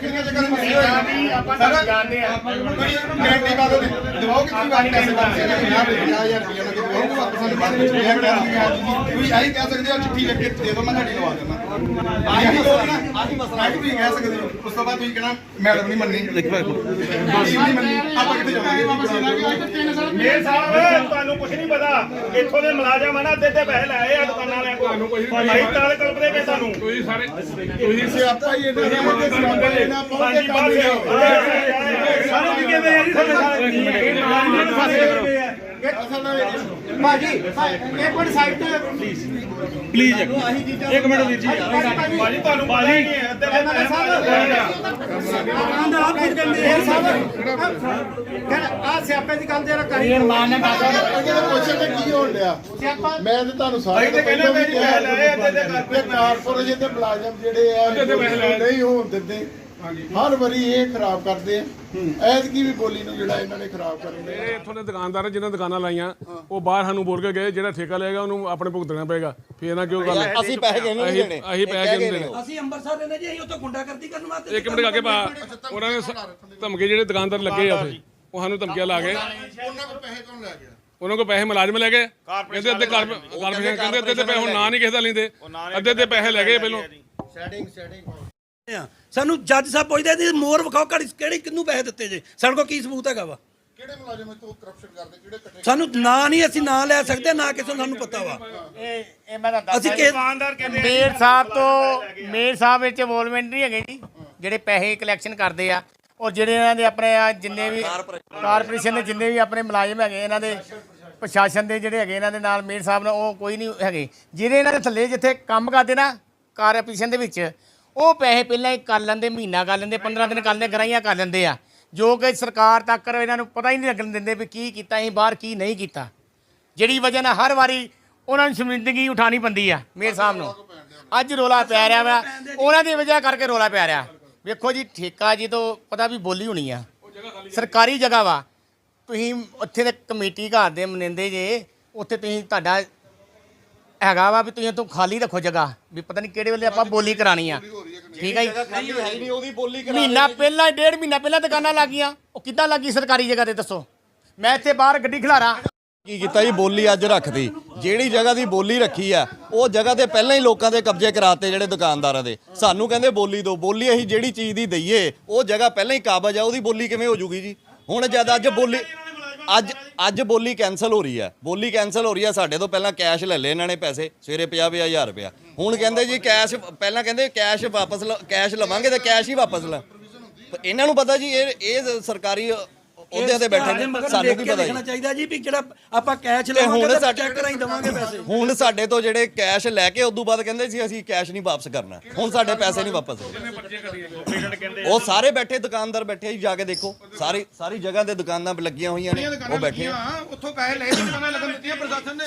ਕਿਹੜੀਆਂ ਜਗ੍ਹਾ ਤੇ ਮਸਲੇ ਹੋਏ ਆਪਾਂ ਤਾਂ ਜਾਣਦੇ ਆ। ਗਾਰੰਟੀ ਬਾਦੋ ਦਿਵਾਓ ਕਿ ਤੁਸੀਂ ਵਾਪਸ ਪੈਸੇ ਵਾਪਸ ਕਰੇ 50000 ਰੁਪਏ ਲੱਗੇ ਦਿਵਾਓ ਵਾਪਸ ਸਾਨੂੰ ਬਾਅਦ ਵਿੱਚ ਇਹ ਕਰਾਂਗੇ ਤੁਸੀਂ ਆਹੀ ਕਹਿ ਸਕਦੇ ਹੋ ਚਿੱਠੀ ਲਿਖ ਕੇ ਦੇ ਦਿਓ ਮੈਂ ਤੁਹਾਡੀ ਲਵਾ ਦਿੰਦਾ। ਆਹੀ ਮਸਲਾ ਆਹੀ ਮਸਲਾ। ਤੁਸੀਂ ਕਹਿ ਸਕਦੇ ਹੋ। ਉਸ ਤੋਂ ਬਾਅਦ ਤੁਸੀਂ ਕਹਿਣਾ ਮੈਡਮ ਨਹੀਂ ਮੰਨੀ। ਦੇਖ ਨਹੀਂ ਮੰਨੀ। ਆਪਾਂ ਕਿੱਥੇ ਜਾਵਾਂਗੇ? ਮੇਰੇ ਸਾਹਿਬ ਤੁਹਾਨੂੰ ਕੁਝ ਨਹੀਂ ਪਤਾ। ਇੱਥੋਂ ਦੇ ਮੁਲਾਜ਼ਮ ਆ ਨਾ ਅੱਧੇ ਤੇ ਪੈਸੇ ਲਾਏ ਆ ਵਾਲਿਆਂ ਕੋਲ ਤੁਹਾਨੂੰ ਕੁਝ ਨਹੀਂ ਭਾਈ ਤਾਲ ਕਲਪਦੇ ਪਏ ਤੁਹਾਨੂੰ ਤੁਸੀਂ ਸਾਰੇ ਤੁਸੀਂ ਸਿਆਪਾ ਹੀ ਇਹਨਾਂ ਦਾ ਮੁੱਦੇ ਸਿਆਪਾ ਇਹਨਾਂ ਪਹੁੰਚੇ ਕੰਮ ਲਿਓ ਸਾਰੇ ਕੀ ਕਹਿੰਦੇ ਆ ਜੀ ਸਾਡੇ ਸਾਰੇ ਭਾਜੀ ਇੱਕ ਮਿੰਟ ਸਾਈਡ ਤੇ ਪਲੀਜ਼ ਇੱਕ ਮਿੰਟ। ਵੀਰ ਜੀ। ਭਾਜੀ ਤੁਹਾਨੂੰ ਪਤਾ ਹੀ ਨਹੀਂ ਹੈ ਅੱਧੇ ਤੇ ਪੈਸੇ ਲਾਏ ਆ। ਇਹ ਸਭ ਆ। ਸਿਆਪੇ ਦੀ ਗੱਲ ਜਰਾ ਕਰੀ ਪੁੱਛਣ ਤੇ ਕੀ ਹੋਣ ਡਿਆ? ਸਿਆਪਾ ਮੈਂ ਤੇ ਤੁਹਾਨੂੰ ਸਾਰੇ ਅਸੀਂ ਤੇ ਕਹਿੰਦੇ ਪਏ ਜੀ ਪੈਸੇ ਲਾਏ ਅੱਧੇ ਤੇ ਤੇ ਕਾਰਪੋਰੇਸ਼ਨ ਦੇ ਮੁਲਾਜ਼ਮ ਜਿਹੜੇ ਆ ਨਹੀਂ ਹੋਣ ਦਿੰਦੇ। ਹਰ ਵਾਰੀ ਇਹ ਖਰਾਬ ਕਰਦੇ ਆ। ਐਤ ਕੀ ਵੀ ਬੋਲੀ ਨੂੰ ਜਿਹੜਾ ਇਹਨਾਂ ਨੇ ਖਰਾਬ ਕਰਨ ਦੇ ਇਹ ਇੱਥੋਂ ਦੇ ਦੁਕਾਨਦਾਰ ਆ ਜਿਨ੍ਹਾਂ ਦੁਕਾਨਾਂ ਲਾਈਆਂ ਉਹ ਬਾਹਰ ਸਾਨੂੰ ਬੋਲ ਕੇ ਗਏ ਜਿਹੜਾ ਠੇਕਾ ਲਏਗਾ ਉਹਨੂੰ ਆਪਣੇ ਭੁਗਤਣਾ ਪਏਗਾ। ਫੇਰ ਨਾ ਕਿਉਂ ਗੱਲ? ਅਸੀਂ ਪੈਸੇ ਕਿਹਨੂੰ ਨਹੀਂ ਦੇਣੇ? ਅਸੀਂ ਪੈਸੇ ਕਿਉਂ ਦੇਣੇ? ਅਸੀਂ ਅੰਮ੍ਰਿਤਸਰ ਦੇ ਨੇ ਜੀ ਅਸੀਂ ਉੱਥੇ ਗੁੰਡਾਗਰਦੀ ਕਰਨ ਵਾਸਤੇ ਇੱਕ ਮਿੰਟ ਅੱਗੇ ਪਾ ਉਹਨਾਂ ਨੇ ਸ- ਧਮਕੇ ਜਿਹੜੇ ਦੁਕਾਨਦਾਰ ਲੱਗੇ ਆ ਉੱਥੇ ਉਹ ਸਾਨੂੰ ਧਮਕੀਆਂ ਲਾ ਗਏ ਉਹਨਾਂ ਕੋਲ ਪੈਸੇ ਕੌਣ ਲੈ ਗਿਆ ਉਹਨਾਂ ਕੋਲ ਪੈਸੇ ਮੁਲਾਜ਼ਮ ਲੈ ਗਏ। ਕਹਿੰਦੇ ਅੱਧੇ ਕਾਰਪੋਰੇਸ਼ਨ ਕਹਿੰਦੇ ਅੱਧੇ ਤੇ ਪੈਸੇ ਹੁਣ ਨਾ ਨਹੀਂ ਕਿਸੇ ਦਾ ਲੈਂਦੇ। ਅੱਧੇ ਤੇ ਪੈਸੇ ਲੈ ਗਏ ਪਹਿਲੋਂ। ਆ। ਸਾਨੂੰ ਜੱਜ ਸਾਹਿਬ ਪੁੱਛਦੇ ਸੀ ਮੋਰ ਵਿਖਾਓ ਕਿਹੜੀ ਕਿਹੜੀ ਕਿੰਨੂੰ ਪੈਸੇ ਦਿੱਤੇ ਜੇ? ਸਾਡੇ ਕੋਲ ਕੀ ਸਬੂਤ ਹੈਗਾ ਵਾ? ਕਿਹੜੇ ਮੁਲਾਜ਼ਮ ਤੋਂ ਕਰਪਸ਼ਨ ਕਰਦੇ? ਕਿਹੜੇ ਇਕੱਠੇ ਸਾਨੂੰ ਨਾਂ ਨਹੀਂ ਅਸੀਂ ਨਾਂ ਲੈ ਸਕਦੇ ਨਾ ਕਿਸੇ ਨੂੰ ਸਾਨੂੰ ਪਤਾ ਵਾ। ਇਹ ਇਹ ਮੈਂ ਅਸੀਂ ਦੱਸਦਾ ਕਿ ਦੁਕਾਨਦਾਰ ਕਹਿੰਦੇ ਮੇਰ ਸਾਹਿਬ ਤੋਂ ਮੇਰ ਸਾਹਿਬ ਵਿੱਚ ਇਨਵੋਲਵਮੈਂਟ ਨਹੀਂ ਹੈਗੇ ਜੀ। ਜਿਹੜੇ ਪੈਸੇ ਕਲੈਕਸ਼ਨ ਕਰਦੇ ਆ। ਔਰ ਜਿਹੜੇ ਇਹਨਾਂ ਦੇ ਆਪਣੇ ਆ ਜਿੰਨੇ ਵੀ ਕਾਰਪੋਰੇਸ਼ਨ। ਦੇ ਜਿੰਨੇ ਵੀ ਆਪਣੇ ਮੁਲਾਜ਼ਮ ਹੈਗੇ ਇਹਨਾਂ ਦੇ ਪ੍ਰਸ਼ਾਸਨ ਦੇ ਜਿਹੜੇ ਹੈਗੇ ਇਹਨਾਂ ਦੇ ਨਾਲ ਮੇਰ ਸਾਹਿਬ ਨਾਲ ਉਹ ਕੋਈ ਨਹੀਂ ਹੈਗੇ। ਜਿਹੜੇ ਇਹਨਾਂ ਦੇ ਥੱਲੇ ਜਿੱਥੇ ਕੰਮ ਕਰਦੇ ਨਾ ਕਾਰਪੋਰੇਸ਼ਨ ਦੇ ਵਿੱਚ ਉਹ ਪੈਸੇ ਪਹਿਲਾਂ ਹੀ ਕਰ ਲੈਂਦੇ, ਮਹੀਨਾ ਕਰ ਲੈਂਦੇ 15 ਦਿਨ ਕਰ ਲੈਂਦੇ, ਗਰਾਈਆਂ ਕਰ ਲੈਂਦੇ ਆ। ਜੋ ਕਿ ਸਰਕਾਰ ਤੱਕ ਇਹਨਾਂ ਨੂੰ ਪਤਾ ਹੀ ਨਹੀਂ ਲੱਗਣ ਦਿੰਦੇ ਵੀ ਕੀ ਕੀਤਾ, ਅਸੀਂ ਬਾਹਰ ਕੀ ਨਹੀਂ ਕੀਤਾ। ਜਿਹੜੀ ਵਜ੍ਹਾ ਨਾਲ ਹਰ ਵਾਰੀ ਉਹਨਾਂ ਨੂੰ ਸ਼ਰਮਿੰਦਗੀ ਉਠਾਣੀ ਪੈਂਦੀ ਆ, ਮੇਰੇ ਸਾਹਮਣੇ ਅੱਜ ਰੋਲਾ ਪੈ ਰਿਹਾ ਵਾ, ਉਹਨਾਂ ਦੀ ਵਜ੍ਹਾ ਕਰਕੇ ਰੋਲਾ ਪੈ ਰਿਹਾ। ਵੇਖੋ ਜੀ, ਠੇਕਾ ਜੀ ਤੋਂ ਪਤਾ ਵੀ ਬੋਲੀ ਹੋਣੀ ਆ। ਸਰਕਾਰੀ ਜਗ੍ਹਾ ਵਾ। ਤੁਸੀਂ ਉੱਥੇ ਦੇ ਕਮੇਟੀ ਘਰ ਦੇ ਮਨਿੰਦੇ ਜੇ, ਉੱਥੇ ਤੁਸੀਂ ਤੁਹਾਡਾ ਹੈਗਾ ਵਾ ਵੀ ਤੁਸੀਂ ਤੋਂ ਖਾਲੀ ਰੱਖੋ ਜਗ੍ਹਾ ਵੀ ਪਤਾ ਨਹੀਂ ਕਿਹੜੇ ਵੇਲੇ ਆਪਾਂ ਬੋਲੀ ਕਰਾਣੀ ਆ। ਠੀਕ ਹੈ ਜੀ? ਖਾਲੀ ਹੈ ਹੀ। ਨਹੀਂ ਉਹਦੀ ਬੋਲੀ ਕਰਾ ਮਹੀਨਾ ਪਹਿਲਾਂ ਡੇਢ ਮਹੀਨਾ ਪਹਿਲਾਂ ਦੁਕਾਨਾਂ ਲੱਗੀਆਂ। ਉਹ ਕਿੱਦਾਂ ਲੱਗੀ ਸਰਕਾਰੀ ਜਗ੍ਹਾ ਤੇ ਦੱਸੋ? ਮੈਂ ਇੱਥੇ ਬਾਹਰ ਗੱਡੀ ਖਿਲਾਰਾ। ਕੀ ਕੀਤਾ ਜੀ? ਬੋਲੀ ਅੱਜ ਰੱਖਦੀ ਜਿਹੜੀ ਜਗ੍ਹਾ ਦੀ ਬੋਲੀ ਰੱਖੀ ਆ ਉਹ ਜਗ੍ਹਾ ਤੇ ਪਹਿਲਾਂ ਹੀ ਲੋਕਾਂ ਦੇ ਕਬਜ਼ੇ ਕਰਾਤੇ ਜਿਹੜੇ ਦੁਕਾਨਦਾਰਾਂ ਦੇ। ਸਾਨੂੰ ਕਹਿੰਦੇ ਬੋਲੀ ਦੋ ਬੋਲੀ ਅਸੀਂ ਜਿਹੜੀ ਚੀਜ਼ ਦੀ ਦਈਏ ਉਹ ਜਗ੍ਹਾ ਪਹਿਲਾਂ ਹੀ ਕਾਬਜ ਆ। ਉਹਦੀ ਬੋਲੀ ਕਿਵੇਂ ਹੋ ਜੂਗੀ ਜੀ? ਹੁਣ ਜਦ ਅੱਜ ਬੋਲੀ ਅੱਜ ਅੱਜ ਬੋਲੀ ਕੈਨਸਲ ਹੋ ਰਹੀ ਹੈ। ਬੋਲੀ ਕੈਨਸਲ ਹੋ ਰਹੀ ਹੈ, ਸਾਡੇ ਤੋਂ ਪਹਿਲਾਂ ਕੈਸ਼ ਲੈ ਲਏ ਇਹਨਾਂ ਨੇ ਪੈਸੇ, ਸਵੇਰੇ 50 ਹਜ਼ਾਰ ਰੁਪਇਆ। ਹੁਣ ਕਹਿੰਦੇ ਜੀ ਕੈਸ਼ ਪਹਿਲਾਂ ਕਹਿੰਦੇ ਕੈਸ਼ ਵਾਪਸ ਲ- ਕੈਸ਼ ਲਵਾਂਗੇ ਤੇ ਕੈਸ਼ ਹੀ ਵਾਪਸ ਲੈ। ਇਹਨਾਂ ਨੂੰ ਪਤਾ ਜੀ, ਇਹ ਇਹ ਸਰਕਾਰੀ ਅਹੁਦਿਆਂ ਤੇ ਬੈਠੇ ਨੇ ਸਾਨੂੰ ਕੀ ਪਤਾ ਜੀ? ਲਿਖਣਾ ਚਾਹੀਦਾ ਜੀ ਵੀ ਜਿਹੜਾ ਆਪਾਂ ਕੈਸ਼ ਲਵਾਂਗੇ ਹੁਣ ਤਾਂ ਚੈੱਕ ਕਰਾਈ ਦਵਾਂਗੇ ਪੈਸੇ। ਹੁਣ ਸਾਡੇ ਤੋਂ ਜਿਹੜੇ ਕੈਸ਼ ਲੈ ਕੇ ਉਦੋਂ ਬਾਅਦ ਕਹਿੰਦੇ ਸੀ ਅਸੀਂ ਕੈਸ਼ ਨਹੀਂ ਵਾਪਸ ਕਰਨਾ। ਹੁਣ ਸਾਡੇ ਪੈਸੇ ਨਹੀਂ ਵਾਪਸ ਉਹ ਸਾਰੇ ਬੈਠੇ ਦੁਕਾਨਦਾਰ ਬੈਠੇ ਜੀ ਜਾ ਕੇ ਦੇਖੋ। ਸਾਰੀ ਸਾਰੀ ਜਗ੍ਹਾ ਤੇ ਦੁਕਾਨਾਂ ਲੱਗੀਆਂ ਹੋਈਆਂ ਨੇ ਉਹ ਬੈਠੇ ਆ। ਉੱਥੋਂ ਪੈਸੇ ਲੈ ਕੇ ਦੁਕਾਨਾਂ ਲੱਗਣ ਦਿੱਤੀਆਂ ਪ੍ਰਸ਼ਾਸਨ ਨੇ।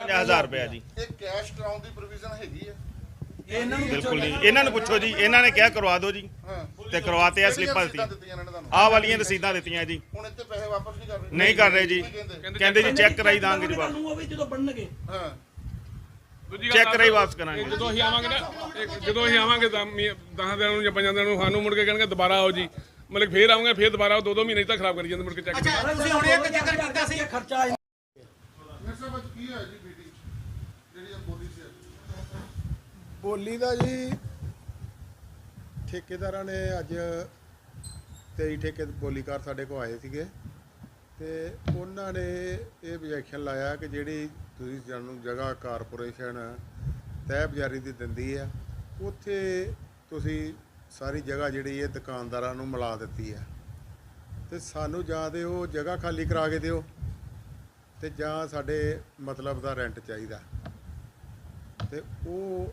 50000 ਰੁਪਏ ਜੀ। ਇਹ ਕੈਸ਼ ਕਰਾਉਣ ਦੀ ਪ੍ਰੋਵੀਜ਼ਨ ਹੈਗੀ ਆ। ਬਿਲਕੁਲ ਨਹੀਂ ਇਹਨਾਂ ਨੂੰ ਪੁੱਛੋ ਜੀ। ਇਹਨਾਂ ਨੇ ਕਿਹਾ ਕਰਵਾ ਦਿਓ ਜੀ। ਤੇ ਕਰਵਾਤੇ ਆ ਸਲਿੱਪਾਂ ਦਿੱਤੀਆਂ ਦਿੱਤੀਆਂ ਇਹਨਾਂ ਨੇ ਤੁਹਾਨੂੰ? ਆਹ ਵਾਲੀਆਂ ਰਸੀਦਾਂ ਦਿੱਤੀਆਂ ਜੀ। ਹੁਣ ਇੱਥੇ ਪੈਸੇ ਵਾਪਸ ਨਹੀਂ ਕਰ ਰਹੇ। ਨਹੀਂ ਕਰ ਰਹੇ ਜੀ। ਕਹਿੰਦੇ? ਜੀ ਚੈੱਕ ਕਰਾਈ ਦਾਂਗੇ ਜੀ ਵਾਪਸ ਤੁਹਾਨੂੰ ਉਹ ਵੀ ਜਦੋਂ ਬਣਨਗੇ। ਹਾਂ। ਚੈੱਕ ਕਰਾਈ ਵਾਪਸ ਕਰਾਂਗੇ। ਜਦੋਂ ਅਸੀਂ ਆਵਾਂਗੇ ਨਾ ਜਦੋਂ ਅਸੀਂ ਆਵਾਂਗੇ ਤਾਂ 10 ਦਿਨਾਂ ਨੂੰ ਜਾਂ 5 ਦਿਨਾਂ ਨੂੰ ਸਾਨੂੰ ਮੁੜ ਕੇ ਕਹਿਣਗੇ ਦੁਬਾਰਾ ਆਓ ਜੀ। ਮਤਲਬ ਫੇਰ ਆਵਾਂਗੇ ਫੇਰ ਦੁਬਾਰਾ ਦੋ ਦੋ ਮਹੀਨੇ ਤੱਕ ਖਰਾਬ ਕਰੀ ਜਾਂਦੇ ਮੁੜ ਕੇ ਚੈੱਕ ਤੁਸੀਂ ਹੁਣ ਇੱਕ ਚੱਕਰ ਕੀਤਾ ਸੀ ਖਰਚਾ ਨਸ਼ਾ ਵਿੱਚ ਕੀ ਹੋਇਆ ਜੀ ਮੀਟਿੰਗ ਜਿਹੜੀ ਇਹ ਬੋਲੀ ਸੀ ਬੋਲੀ ਦਾ ਜੀ, ਠੇਕੇਦਾਰਾਂ ਨੇ ਅੱਜ 23 ਠੇਕੇ ਬੋਲੀਕਾਰ ਸਾਡੇ ਕੋਲ ਆਏ ਸੀਗੇ ਤੇ ਉਹਨਾਂ ਨੇ ਇਹ objection ਲਾਇਆ ਕਿ ਜਿਹੜੀ ਤੁਸੀਂ ਸਾਨੂੰ ਜਗ੍ਹਾ ਕਾਰਪੋਰੇਸ਼ਨ ਤੈਅ ਬਜ਼ਾਰੀ ਦੀ ਦਿੰਦੀ ਆ, ਉੱਥੇ ਤੁਸੀਂ ਸਾਰੀ ਜਗ੍ਹਾ ਜਿਹੜੀ ਹੈ ਦੁਕਾਨਦਾਰਾਂ ਨੂੰ ਮਿਲਾ ਦਿੱਤੀ ਹੈ ਤੇ ਸਾਨੂੰ ਜਾਂ ਤੇ ਉਹ ਜਗ੍ਹਾ ਖਾਲੀ ਕਰਾ ਕੇ ਦਿਓ ਤੇ ਜਾਂ ਸਾਡੇ ਮਤਲਬ ਦਾ ਰੈਂਟ ਚਾਹੀਦਾ। ਤੇ ਉਹ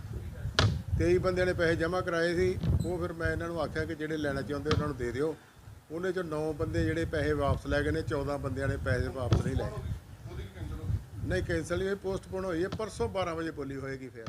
23 ਬੰਦਿਆਂ ਨੇ ਪੈਸੇ ਜਮ੍ਹਾਂ ਕਰਾਏ ਸੀ, ਉਹ ਫਿਰ ਮੈਂ ਇਹਨਾਂ ਨੂੰ ਆਖਿਆ ਕਿ ਜਿਹੜੇ ਲੈਣਾ ਚਾਹੁੰਦੇ ਉਹਨਾਂ ਨੂੰ ਦੇ ਦਿਓ। ਉਹਨੇ ਚੋਂ 9 ਬੰਦੇ ਜਿਹੜੇ ਪੈਸੇ ਵਾਪਸ ਲੈ ਗਏ ਨੇ 14 ਬੰਦਿਆਂ ਨੇ ਪੈਸੇ ਵਾਪਸ ਨਹੀਂ ਲਏ। ਉਹਦੀ ਕੈਂਸਲ ਨਹੀਂ ਕੈਂਸਲ ਹੋਈ ਪੋਸਟਪੋਨ ਹੋਈ ਹੈ, ਪਰਸੋਂ 12 ਵਜੇ ਬੋਲੀ ਹੋਏਗੀ ਫਿਰ।